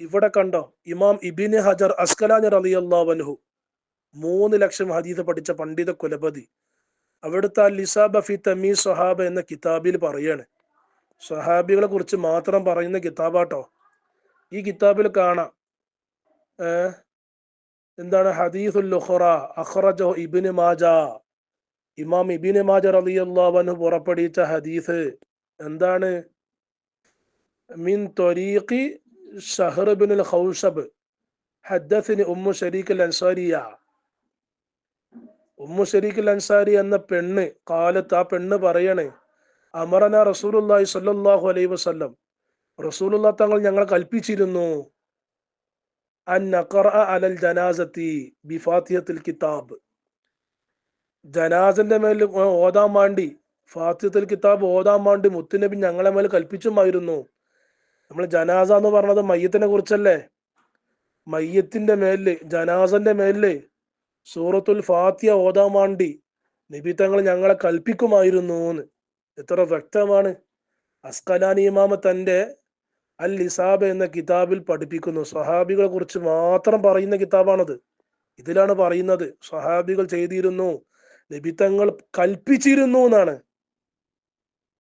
ഇവിടെ കണ്ടോ ഇമാം ഇബിന് ഹജർ അസ്കലാനി റളിയല്ലാഹു മൂന്ന് ലക്ഷം ഹദീദ് പഠിച്ച പണ്ഡിത കുലപതി. അവിടുത്തെ ലിസാബ ഫി തമീ സ്വഹാബ എന്ന കിതാബിൽ പറയാണ്. സ്വഹാബികളെ കുറിച്ച് മാത്രം പറയുന്ന കിതാബാട്ടോ. ഈ കിതാബിൽ കാണാം. എന്താണ്? ഹദീസുൽ ലുഹറ അഖ്റജഹു ഇബ്നു മാജ. ഇമാം ഇബ്നു മാജ അൻഹു പുറപ്പെടുവിച്ച ഹദീസ് എന്താണ്? മിൻ ത്വരീഖി ഷഹർ ബിൻ ഖൗഷബ് ഹദ്ദസിനി ഉമ്മു ഷരീഖ് അൽ അൻസാരിയ ഉമ്മു ഷരീഖ് അൽ അൻസാരി എന്ന പെണ്ണ് കാലത്ത് ആ പെണ്ണ് പറയണേ അമറന റസൂലുള്ളാഹി സ്വല്ലല്ലാഹു അലൈഹി വസല്ലം. റസൂലുള്ള തങ്ങൾ ഞങ്ങൾ കൽപ്പിച്ചിരുന്നു. അലൽ ജനാസത്തി ബിഫാത്തിഹത്തിൽ കിതാബ്. ജനാസന്റെ മേൽ ഓതാൻ വേണ്ടി ഫാത്തിഹത്തുൽ കിതാബ് ഓതാൻ വേണ്ടി മുത്തുനബി ഞങ്ങളെ മേൽ കൽപ്പിച്ചുമായിരുന്നു. നമ്മൾ ജനാസ എന്ന് പറഞ്ഞത് മയ്യത്തിനെ കുറിച്ചല്ലേ? മയ്യത്തിന്റെ മേലിൽ ജനാസന്റെ മേലിൽ സൂറത്തുൽ ഫാത്തിയ ഓതാൻ വേണ്ടി നബി തങ്ങൾ ഞങ്ങളെ കൽപ്പിക്കുമായിരുന്നു എന്ന് എത്ര വ്യക്തമാണ്. അസ്കലാനി ഇമാമ തന്റെ അൽ ലിസാബ് എന്ന കിതാബിൽ പഠിപ്പിക്കുന്നു. സ്വഹാബികളെ കുറിച്ച് മാത്രം പറയുന്ന കിതാബാണത്. ഇതിലാണ് പറയുന്നത് സ്വഹാബികൾ ചെയ്തിരുന്നു നബി തങ്ങൾ കൽപ്പിച്ചിരുന്നു എന്നാണ്